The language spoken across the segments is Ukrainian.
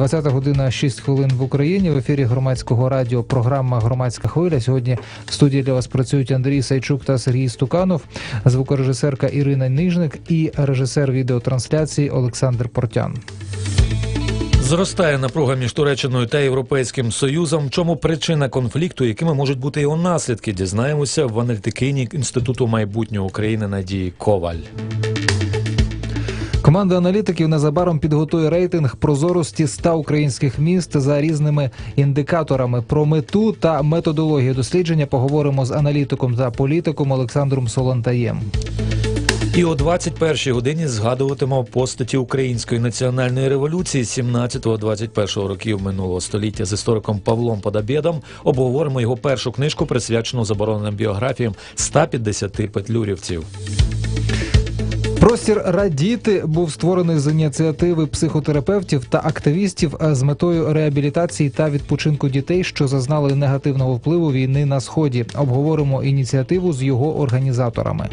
20 година 6 хвилин в Україні. В ефірі громадського радіо. Програма Громадська хвиля. Сьогодні в студії для вас працюють Андрій Сайчук та Сергій Стуканов, звукорежисерка Ірина Нижник і режисер відеотрансляції Олександр Портян. Зростає напруга між Туреччиною та Європейським Союзом. Чому причина конфлікту, якими можуть бути його наслідки? Дізнаємося в аналітикині інституту майбутнього України Надії Коваль. Команда аналітиків незабаром підготує рейтинг прозорості 100 українських міст за різними індикаторами. Про мету та методологію дослідження поговоримо з аналітиком та політиком Олександром Солонтаєм. І о 21-й годині згадуватимо постаті української національної революції 17-21 років минулого століття з істориком Павлом Подобєдом. Обговоримо його першу книжку, присвячену забороненим біографіям 150 петлюрівців. Простір радіти був створений з ініціативи психотерапевтів та активістів е, з метою реабілітації та відпочинку дітей, що зазнали негативного впливу війни на сході. Обговоримо ініціативу з його організаторами.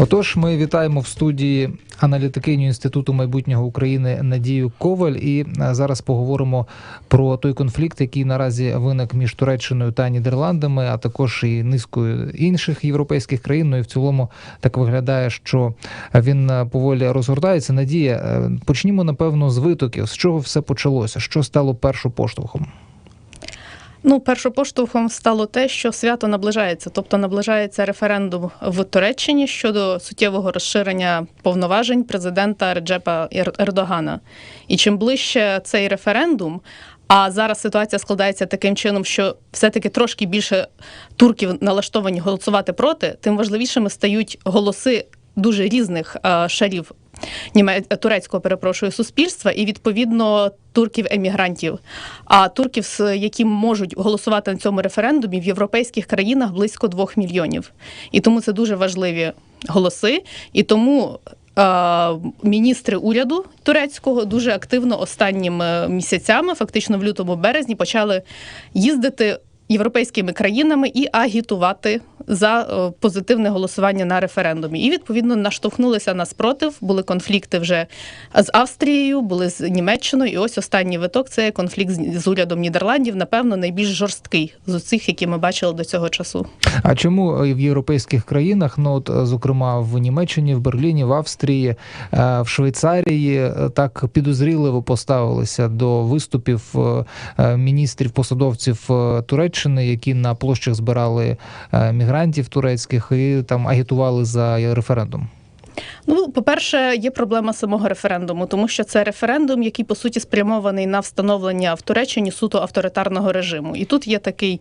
Отож, ми вітаємо в студії аналітикиню інституту майбутнього України Надію Коваль. І е, зараз поговоримо про той конфлікт, який наразі виник між Туреччиною та Нідерландами, а також і низкою інших європейських країн. Ну і в цілому так виглядає, що він е, поволі розгортається. Надія, е, почнімо напевно з витоків. З чого все почалося? Що стало першим поштовхом? Ну, першопоштовхом стало те, що свято наближається, тобто наближається референдум в Туреччині щодо суттєвого розширення повноважень президента Реджепа Ердогана. І чим ближче цей референдум, а зараз ситуація складається таким чином, що все-таки трошки більше турків налаштовані голосувати проти, тим важливішими стають голоси дуже різних е, шарів німе- турецького перепрошую суспільства і відповідно турків-емігрантів. А турків, з- які можуть голосувати на цьому референдумі, в європейських країнах близько двох мільйонів. І тому це дуже важливі голоси. І тому. е, Міністри уряду турецького дуже активно останніми місяцями, фактично в лютому березні, почали їздити європейськими країнами і агітувати за е, позитивне голосування на референдумі. І відповідно наштовхнулися на спротив. Були конфлікти вже з Австрією, були з Німеччиною. І ось останній виток це конфлікт з урядом Нідерландів. Напевно, найбільш жорсткий з усіх, які ми бачили до цього часу. А чому е, в європейських країнах, ну от, е, зокрема в Німеччині, в Берліні, в Австрії, в Швейцарії, так підозріливо поставилися до виступів міністрів посадовців Туреччини, які на площах збирали е, мігрантів турецьких і там агітували за референдум? Ну, по-перше, є проблема самого референдуму, тому що це референдум, який по суті спрямований на встановлення в Туреччині суто авторитарного режиму. І тут є такий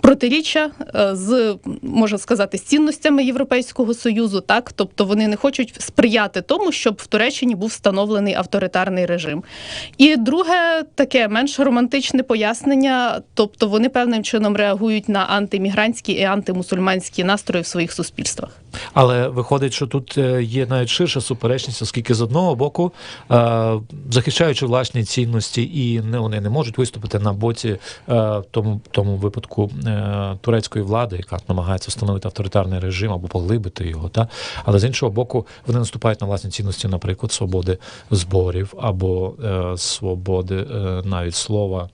протиріччя е, з можна сказати з цінностями Європейського союзу. Так, тобто вони не хочуть сприяти тому, щоб в Туреччині був встановлений авторитарний режим. І друге, таке менш романтичне пояснення, тобто вони певним чином реагують на антимігрантські і антимусульманські настрої в своїх суспільствах. Але виходить, що тут е, є навіть ширша суперечність, оскільки з одного боку, е, захищаючи власні цінності, і не вони не можуть виступити на боці е, тому, тому випадку турецької влади, яка намагається встановити авторитарний режим або поглибити його. Та? Але з іншого боку, вони наступають на власні цінності, наприклад, свободи зборів або свободи навіть слова.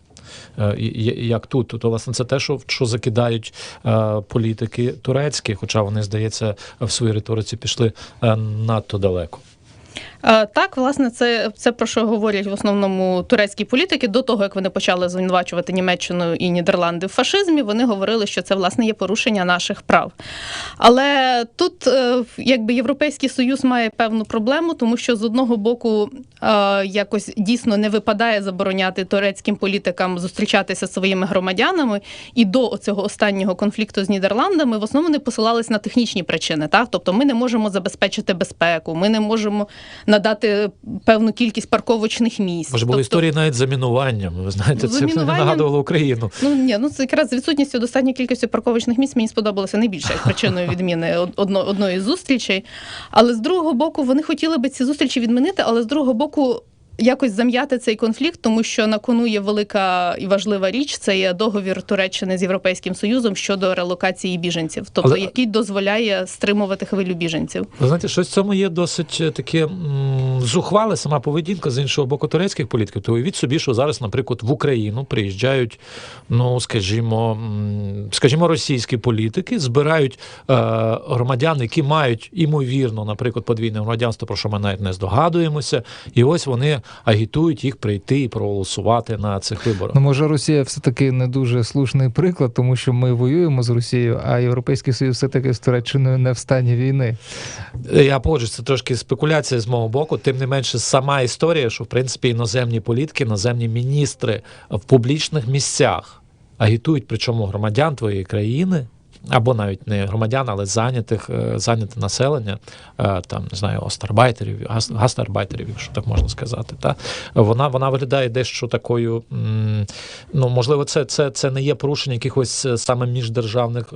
Е, Як тут, то власне це те, що, що закидають е, політики турецькі, хоча вони, здається, в своїй риториці пішли е, надто далеко. Е, Так, власне, це, це про що говорять в основному турецькі політики до того, як вони почали звинувачувати Німеччину і Нідерланди в фашизмі. Вони говорили, що це власне є порушення наших прав. Але тут, е, якби Європейський Союз має певну проблему, тому що з одного боку е, якось дійсно не випадає забороняти турецьким політикам зустрічатися зі своїми громадянами, і до цього останнього конфлікту з Нідерландами в основному не посилались на технічні причини. Так, тобто ми не можемо забезпечити безпеку, ми не можемо надати певну кількість парковочних місць. Може, були Тобто- історії навіть з замінуванням. Ви знаєте, це Замінуванням? нагадувало Україну. Ну ні, ну це якраз з відсутністю достатньої кількості парковочних місць мені сподобалося найбільше як причиною відміни одно, одної з зустрічей. Але з другого боку, вони хотіли би ці зустрічі відмінити, але з другого боку. Якось зам'яти цей конфлікт, тому що на кону є велика і важлива річ. Це є договір Туреччини з Європейським Союзом щодо релокації біженців, тобто Але- який дозволяє стримувати хвилю біженців. Ви знаєте, щось в цьому є досить е, таке м, сама поведінка з іншого боку турецьких політиків. То уявіть собі, що зараз, наприклад, в Україну приїжджають, ну скажімо, скажімо, російські політики, збирають е, громадян, які мають імовірно, наприклад, подвійне громадянство, про що ми навіть не здогадуємося, і ось вони агітують їх прийти і проголосувати на цих виборах. Ну, може, Росія все-таки не дуже слушний приклад, тому що ми воюємо з Росією, а Європейський Союз все-таки з Туреччиною не в стані війни. Я погоджуюсь, це трошки спекуляція з мого боку. Тим не менше, сама історія, що в принципі іноземні політики, іноземні міністри в публічних місцях агітують, причому громадян твоєї країни. Або навіть не громадян, але зайнятих е, зайняте населення, е, там не знаю, остарбайтерів, гас- гастарбайтерів, якщо так можна сказати. Та вона вона виглядає дещо такою. Ну можливо, це, це, це не є порушення якихось е, саме міждержавних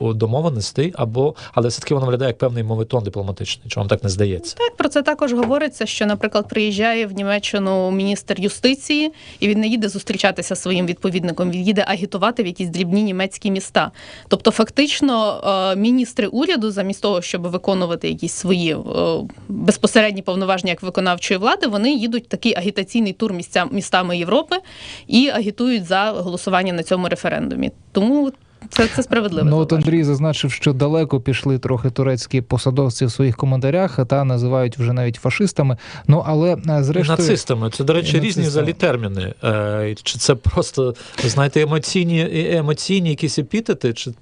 домовленостей, або але все таки вона виглядає як певний мовитон дипломатичний. Вам так не здається? Так, про це також говориться, що, наприклад, приїжджає в Німеччину міністр юстиції, і він не їде зустрічатися своїм відповідником, він їде агітувати в якісь дрібні німецькі міста. Тобто, фактично, е, міністри уряду, замість того, щоб виконувати якісь свої е, безпосередні повноваження як виконавчої влади, вони їдуть в такий агітаційний тур місця, містами Європи і агітують за голосування на цьому референдумі. Тому це, це справедливо. Ну от. Андрій зазначив, що далеко пішли трохи турецькі посадовці в своїх коментарях, та називають вже навіть фашистами. Ну але е, І зрештою нацистами. Це, до речі, І різні взагалі терміни. Чи це просто, знаєте, емоційні, емоційні якісь епітети, чи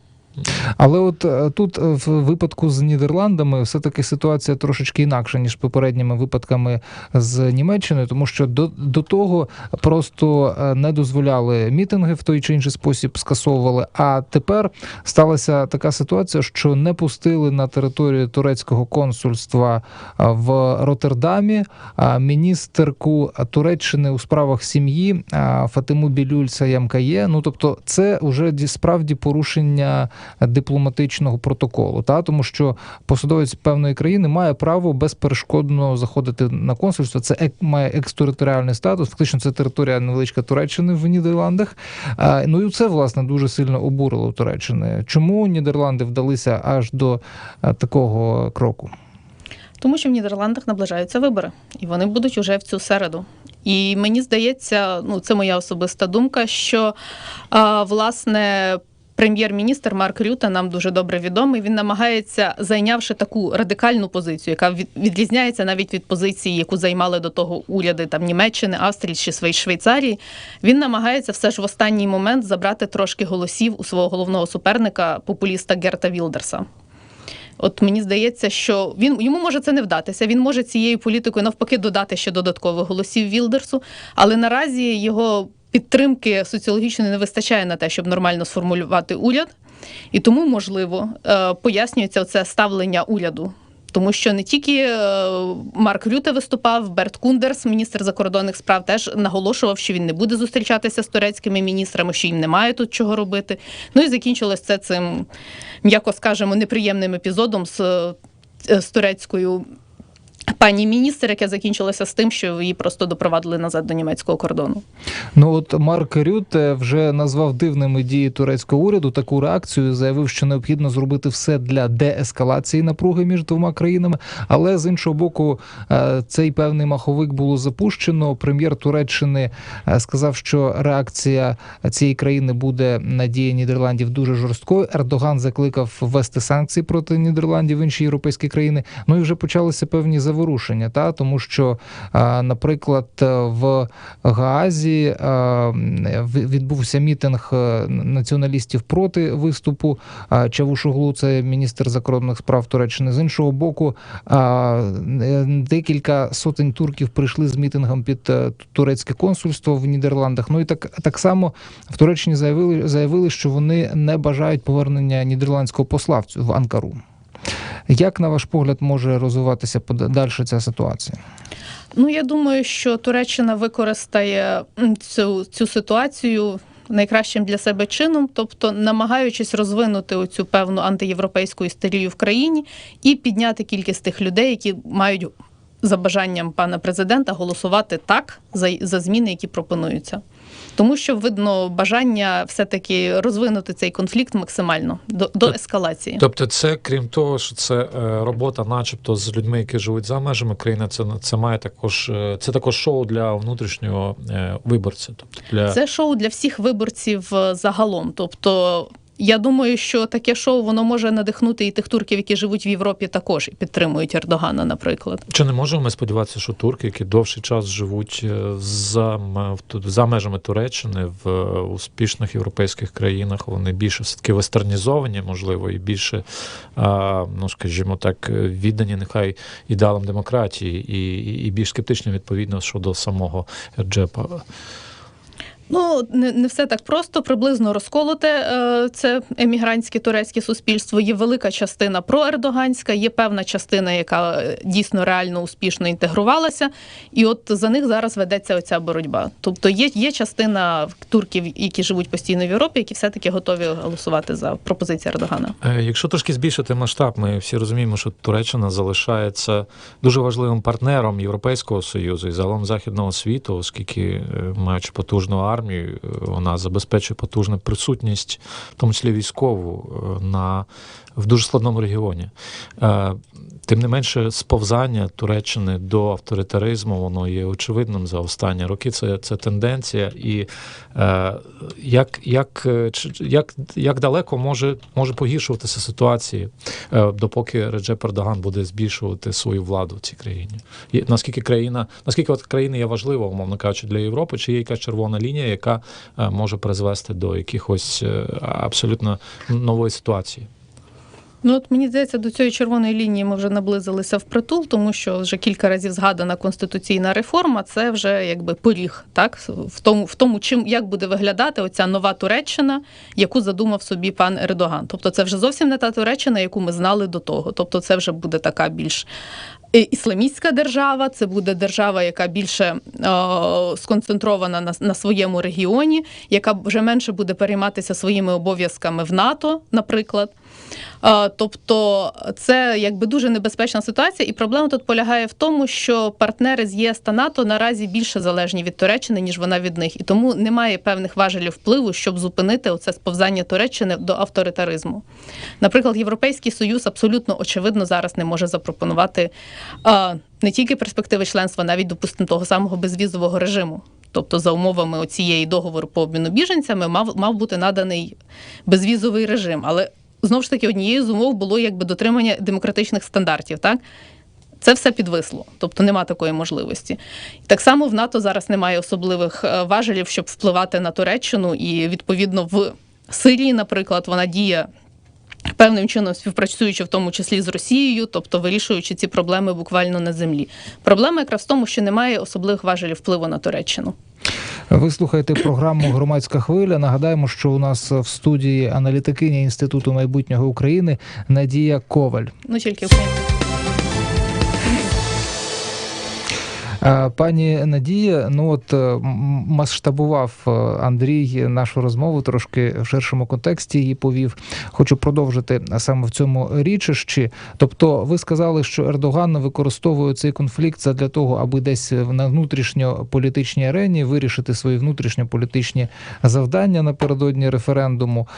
Але от е, тут е, в випадку з Нідерландами все-таки ситуація трошечки інакша, ніж попередніми випадками з Німеччиною, тому що до, до того просто е, не дозволяли мітинги в той чи інший спосіб скасовували. А тепер сталася така ситуація, що не пустили на територію турецького консульства в Роттердамі міністерку Туреччини у справах сім'ї Фатиму Білюль Саємкає. Ну тобто, це вже справді порушення дипломатичного протоколу, та тому що посадовець певної країни має право безперешкодно заходити на консульство. Це ек- має екстериторіальний статус. Фактично, це територія невеличка Туреччини в Нідерландах. Ну і це власне дуже сильно обурило Туреччини. Чому Нідерланди вдалися аж до такого кроку? Тому що в Нідерландах наближаються вибори, і вони будуть уже в цю середу. І мені здається, ну це моя особиста думка, що власне. Прем'єр-міністр Марк Рюта нам дуже добре відомий. Він намагається, зайнявши таку радикальну позицію, яка відрізняється навіть від позиції, яку займали до того уряди там Німеччини, Австрії чи Швей- Швейцарії. Він намагається все ж в останній момент забрати трошки голосів у свого головного суперника, популіста Герта Вілдерса. От мені здається, що він йому може це не вдатися. Він може цією політикою навпаки додати ще додаткових голосів Вілдерсу, але наразі його підтримки соціологічної не вистачає на те, щоб нормально сформулювати уряд. І тому, можливо, е, пояснюється це ставлення уряду. Тому що не тільки е, Марк Рюте виступав, Берт Кундерс, міністр закордонних справ, теж наголошував, що він не буде зустрічатися з турецькими міністрами, що їм немає тут чого робити. Ну і закінчилось це цим, м'яко скажемо, неприємним епізодом з, е, з турецькою пані міністр, яке закінчилося з тим, що її просто допровадили назад до німецького кордону. Ну от Марк Рюте вже назвав дивними дії турецького уряду таку реакцію. Заявив, що необхідно зробити все для деескалації напруги між двома країнами. Але з іншого боку, е, цей певний маховик було запущено. Прем'єр Туреччини е, сказав, що реакція цієї країни буде на дії Нідерландів дуже жорсткою. Ердоган закликав ввести санкції проти Нідерландів інші європейські країни. Ну і вже почалися певні заворушення, та тому що, е, наприклад, в Гаазі е, відбувся мітинг е, націоналістів проти виступу е, Чавушоглу, це міністр закордонних справ Туреччини. З іншого боку, е, е, декілька сотень турків прийшли з мітингом під е, турецьке консульство в Нідерландах. Ну і так, так само в Туреччині заявили, заявили, що вони не бажають повернення нідерландського посла в Анкару. Як на ваш погляд може розвиватися далі ця ситуація? Ну я думаю, що Туреччина використає цю, цю ситуацію. Найкращим для себе чином, тобто намагаючись розвинути оцю певну антиєвропейську істерію в країні і підняти кількість тих людей, які мають за бажанням пана президента голосувати так за, за зміни, які пропонуються. Тому що видно бажання все-таки розвинути цей конфлікт максимально до, до ескалації. Тобто, це крім того, що це е, робота, начебто, з людьми, які живуть за межами країни, це це має також е, це також шоу для внутрішнього е, виборця. Тобто для Це шоу для всіх виборців загалом. Тобто, я думаю, що таке шоу воно може надихнути і тих турків, які живуть в Європі, також і підтримують Ердогана, наприклад. Чи не можемо ми сподіватися, що турки, які довший час живуть е, за, за межами Туреччини в е, успішних європейських країнах, вони більше все-таки вестернізовані, можливо, і більше, ну скажімо так, віддані нехай ідеалам демократії, і, і- більш скептичні відповідно щодо самого Ерджепа. Ну не, не все так просто. Приблизно розколоте е, це емігрантське турецьке суспільство. Є велика частина проердоганська, є певна частина, яка е, дійсно реально успішно інтегрувалася. І от за них зараз ведеться оця боротьба. Тобто є, є частина турків, які живуть постійно в Європі, які все-таки готові голосувати за пропозиції Ердогана. Е, Якщо трошки збільшити масштаб, ми всі розуміємо, що Туреччина залишається дуже важливим партнером Європейського союзу і загалом західного світу, оскільки, маючи потужну армію, е, вона забезпечує потужну присутність, в тому числі військову, е, на в дуже складному регіоні. Е, Тим не менше, сповзання Туреччини до авторитаризму воно є очевидним за останні роки. Це, це тенденція. І як, як, як, як далеко може, може погіршуватися ситуація, допоки Реджеп Ердоган буде збільшувати свою владу в цій країні? Наскільки країна, наскільки от країна є важлива, умовно кажучи, для Європи, чи є якась червона лінія, яка е, може призвести до якихось е, абсолютно нової ситуації? Ну от мені здається, до цієї червоної лінії ми вже наблизилися впритул, тому що вже кілька разів згадана конституційна реформа. Це вже якби поріг, так в тому, в тому, чим як буде виглядати оця нова Туреччина, яку задумав собі пан Ердоган. Тобто, це вже зовсім не та Туреччина, яку ми знали до того. Тобто, це вже буде така більш. Ісламістська держава, це буде держава, яка більше е, сконцентрована на, на своєму регіоні, яка вже менше буде перейматися своїми обов'язками в НАТО, наприклад. Е, Тобто це якби дуже небезпечна ситуація, і проблема тут полягає в тому, що партнери з ЄС та НАТО наразі більше залежні від Туреччини, ніж вона від них, і тому немає певних важелів впливу, щоб зупинити оце сповзання Туреччини до авторитаризму. Наприклад, Європейський Союз абсолютно очевидно зараз не може запропонувати е, не тільки перспективи членства, навіть допустимо того самого безвізового режиму. Тобто, за умовами оцієї договору по обміну біженцями мав, мав бути наданий безвізовий режим. Але знову ж таки однією з умов було якби дотримання демократичних стандартів. Так це все підвисло, тобто нема такої можливості. Так само в НАТО зараз немає особливих е, важелів, щоб впливати на Туреччину, і відповідно в Сирії, наприклад, вона діє. Певним чином співпрацюючи в тому числі з Росією, тобто вирішуючи ці проблеми буквально на землі. Проблема якраз в тому, що немає особливих важелів впливу на Туреччину. Ви слухаєте програму Громадська хвиля. Нагадаємо, що у нас в студії аналітикиня Інституту майбутнього України Надія Коваль. Ну тільки Пані Надія, ну от е, масштабував е, Андрій нашу розмову трошки в ширшому контексті її повів. Хочу продовжити саме в цьому річищі. Тобто, ви сказали, що Ердоган використовує цей конфлікт для того, аби десь на внутрішньополітичній арені вирішити свої внутрішньополітичні завдання напередодні референдуму.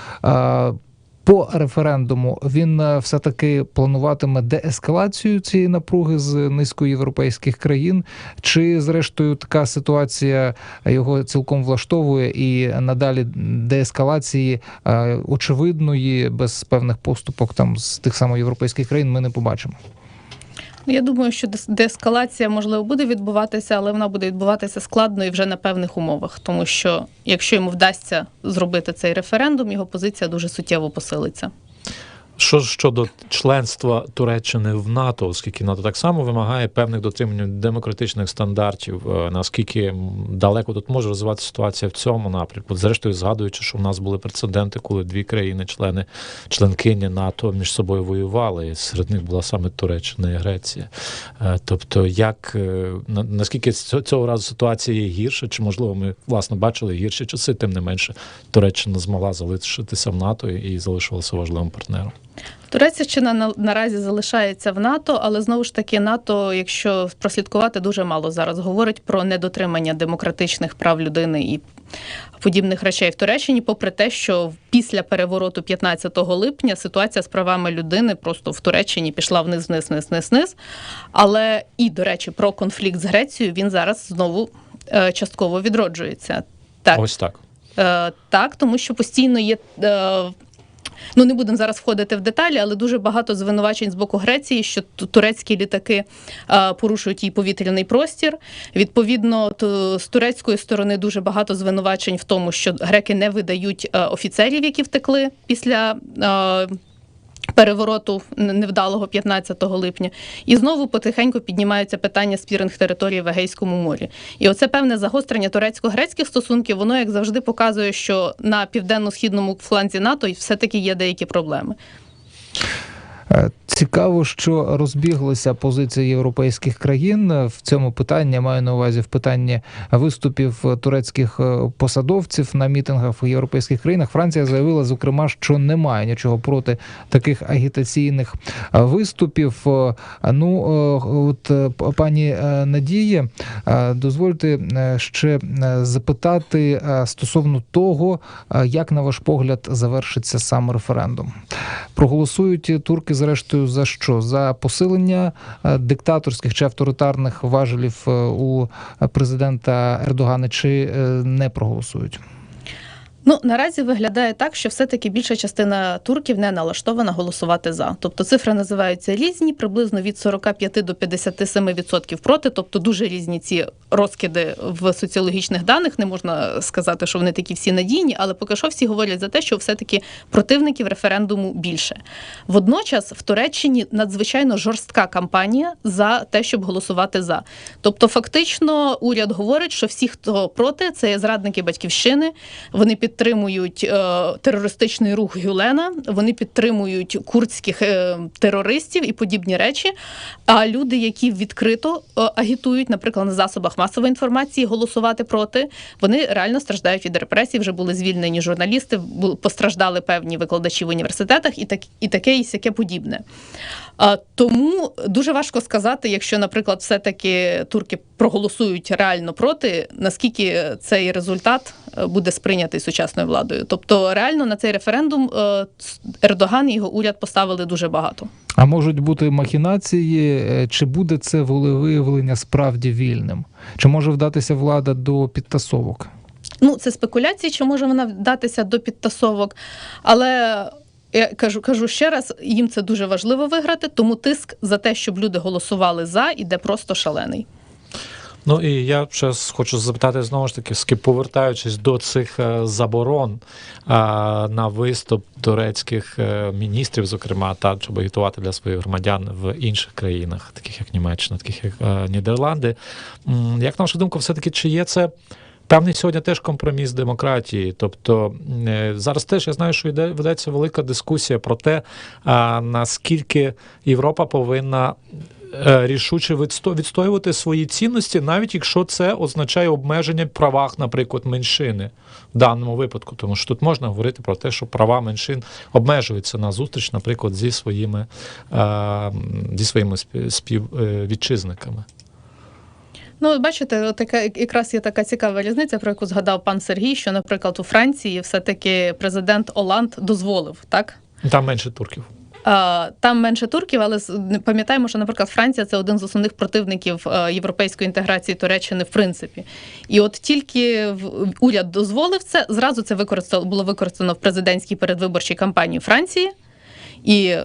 По референдуму він е, все таки плануватиме деескалацію цієї напруги з низькоєвропейських країн, чи зрештою така ситуація його цілком влаштовує і надалі деескалації е, очевидної без певних поступок там з тих самих європейських країн ми не побачимо. Ну, Я думаю, що деескалація можливо буде відбуватися, але вона буде відбуватися складно і вже на певних умовах, тому що якщо йому вдасться зробити цей референдум, його позиція дуже суттєво посилиться. Що щодо членства Туреччини в НАТО, оскільки НАТО так само вимагає певних дотримань демократичних стандартів, е, наскільки далеко тут може розвиватися ситуація в цьому напрямку? Зрештою, згадуючи, що в нас були прецеденти, коли дві країни-члени, членкині НАТО між собою воювали, і серед них була саме Туреччина і Греція. Е, Тобто, як е, на- наскільки цього разу ситуація є гірша, чи можливо ми власне бачили гірші часи, тим не менше Туреччина змогла залишитися в НАТО і залишилася важливим партнером. Туреччина на- наразі залишається в НАТО, але знову ж таки НАТО, якщо прослідкувати, дуже мало зараз говорить про недотримання демократичних прав людини і подібних речей в Туреччині, попри те, що після перевороту 15 липня ситуація з правами людини просто в Туреччині пішла вниз, вниз, вниз, вниз, вниз. Але і, до речі, про конфлікт з Грецією він зараз знову е, частково відроджується. Так, Ось так. Е, так, тому що постійно є. Е, Ну, не будемо зараз входити в деталі, але дуже багато звинувачень з боку Греції, що турецькі літаки е, порушують її повітряний простір. Відповідно, то з турецької сторони дуже багато звинувачень в тому, що греки не видають е, офіцерів, які втекли після. Перевороту невдалого 15 липня, і знову потихеньку піднімаються питання спіринг території в Егейському морі. І оце певне загострення турецько-грецьких стосунків, воно як завжди показує, що на південно-східному фланзі НАТО все-таки є деякі проблеми. Е, Цікаво, що розбіглися позиції європейських країн е, в цьому питанні. Я маю на увазі в питанні виступів е, турецьких посадовців на мітингах в європейських країнах. Франція заявила, зокрема, що немає нічого проти таких агітаційних виступів. Ну от пані Надії, дозвольте ще запитати стосовно того, як на ваш погляд завершиться сам референдум. Проголосують турки зрештою за що? За посилення е, диктаторських чи авторитарних важелів е, у президента Ердогана, чи е, не проголосують? Ну наразі виглядає так, що все-таки більша частина турків не налаштована голосувати за. Тобто цифри називаються різні, приблизно від 45 до 57% проти, тобто дуже різні ці розкиди в соціологічних даних. Не можна сказати, що вони такі всі надійні, але поки що всі говорять за те, що все-таки противників референдуму більше. Водночас в Туреччині надзвичайно жорстка кампанія за те, щоб голосувати за. Тобто, фактично, уряд говорить, що всі, хто проти, це зрадники батьківщини. Вони підтримують е, терористичний рух Гюлена, вони підтримують курдських е, терористів і подібні речі. А люди, які відкрито е, агітують, наприклад, на засобах масової інформації голосувати проти, вони реально страждають від репресій. Вже були звільнені журналісти, постраждали певні викладачі в університетах і так і таке, і сяке подібне. А, тому дуже важко сказати, якщо, наприклад, все-таки турки проголосують реально проти, наскільки цей результат буде сприйнятий сучасною владою. Тобто, реально на цей референдум е, Ердоган і його уряд поставили дуже багато. А можуть бути махінації, е, чи буде це волевиявлення справді вільним? Чи може вдатися влада до підтасовок? Ну, це спекуляції, чи може вона вдатися до підтасовок, але. Я кажу, кажу ще раз, їм це дуже важливо виграти, тому тиск за те, щоб люди голосували за, іде просто шалений. Ну і я ще хочу запитати знову ж таки, ски- повертаючись до цих е, заборон на виступ турецьких е, міністрів, зокрема, та щоб агітувати для своїх громадян в інших країнах, таких як Німеччина, таких як е, Нідерланди. Як на вашу думку, все-таки чи є це? Певний сьогодні теж компроміс демократії. Тобто зараз теж я знаю, що йде ведеться велика дискусія про те, наскільки Європа повинна рішуче відсто- відстоювати свої цінності, навіть якщо це означає обмеження в правах, наприклад, меншини в даному випадку. Тому що тут можна говорити про те, що права меншин обмежуються на зустріч, наприклад, зі своїми, е, зі своїми спів- співвітчизниками. Ну, бачите, така якраз є така цікава різниця, про яку згадав пан Сергій, що, наприклад, у Франції все-таки президент Оланд дозволив так. Там менше турків. А, Там менше турків, але пам'ятаємо, що, наприклад, Франція це один з основних противників е, європейської інтеграції Туреччини, в принципі. І от тільки уряд дозволив це, зразу це використало було використано в президентській передвиборчій кампанії Франції. І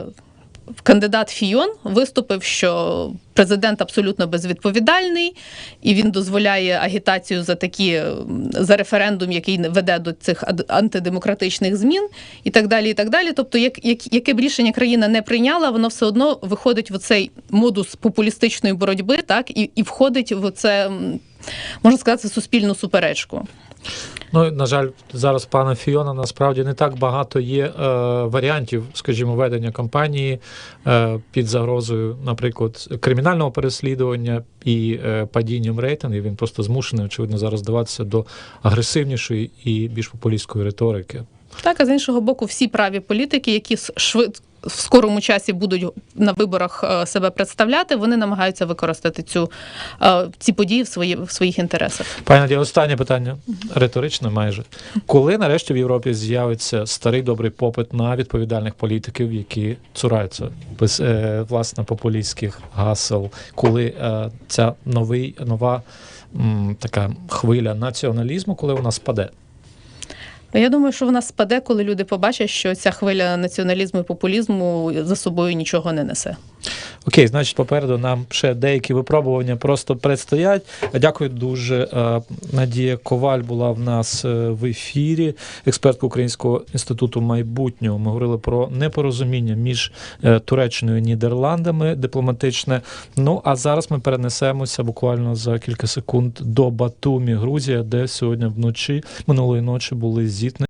кандидат Фійон виступив, що президент абсолютно безвідповідальний, і він дозволяє агітацію за такі за референдум, який веде до цих антидемократичних змін, і так далі. І так далі. Тобто, як, як яке б рішення країна не прийняла, воно все одно виходить в цей модус популістичної боротьби, так і, і входить в це. Можна сказати, суспільну суперечку. Ну, на жаль, зараз пана Фіона насправді не так багато є е, варіантів, скажімо, ведення кампанії е, під загрозою, наприклад, кримінального переслідування і е, падінням рейтингів. Він просто змушений, очевидно, зараз здаватися до агресивнішої і більш популістської риторики. Так, а з іншого боку, всі праві політики, які с- швид... в скорому часі будуть на виборах е, себе представляти, вони намагаються використати цю е, ці події в свої в своїх інтересах. Пані Надія, останнє питання риторичне майже. Коли нарешті в Європі з'явиться старий добрий попит на відповідальних політиків, які цураються без е, власне популістських гасел, коли ця новий нова така хвиля націоналізму, коли вона спаде? Я думаю, що вона спаде, коли люди побачать, що ця хвиля націоналізму і популізму за собою нічого не несе. Окей, значить, попереду нам ще деякі випробування просто предстоять. Дякую дуже. Е, Надія Коваль була в нас е, в ефірі, експертка Українського інституту майбутнього. Ми говорили про непорозуміння між е, Туреччиною і Нідерландами дипломатичне. Ну а зараз ми перенесемося буквально за кілька секунд до Батумі, Грузія, де сьогодні вночі минулої ночі були зіткнення.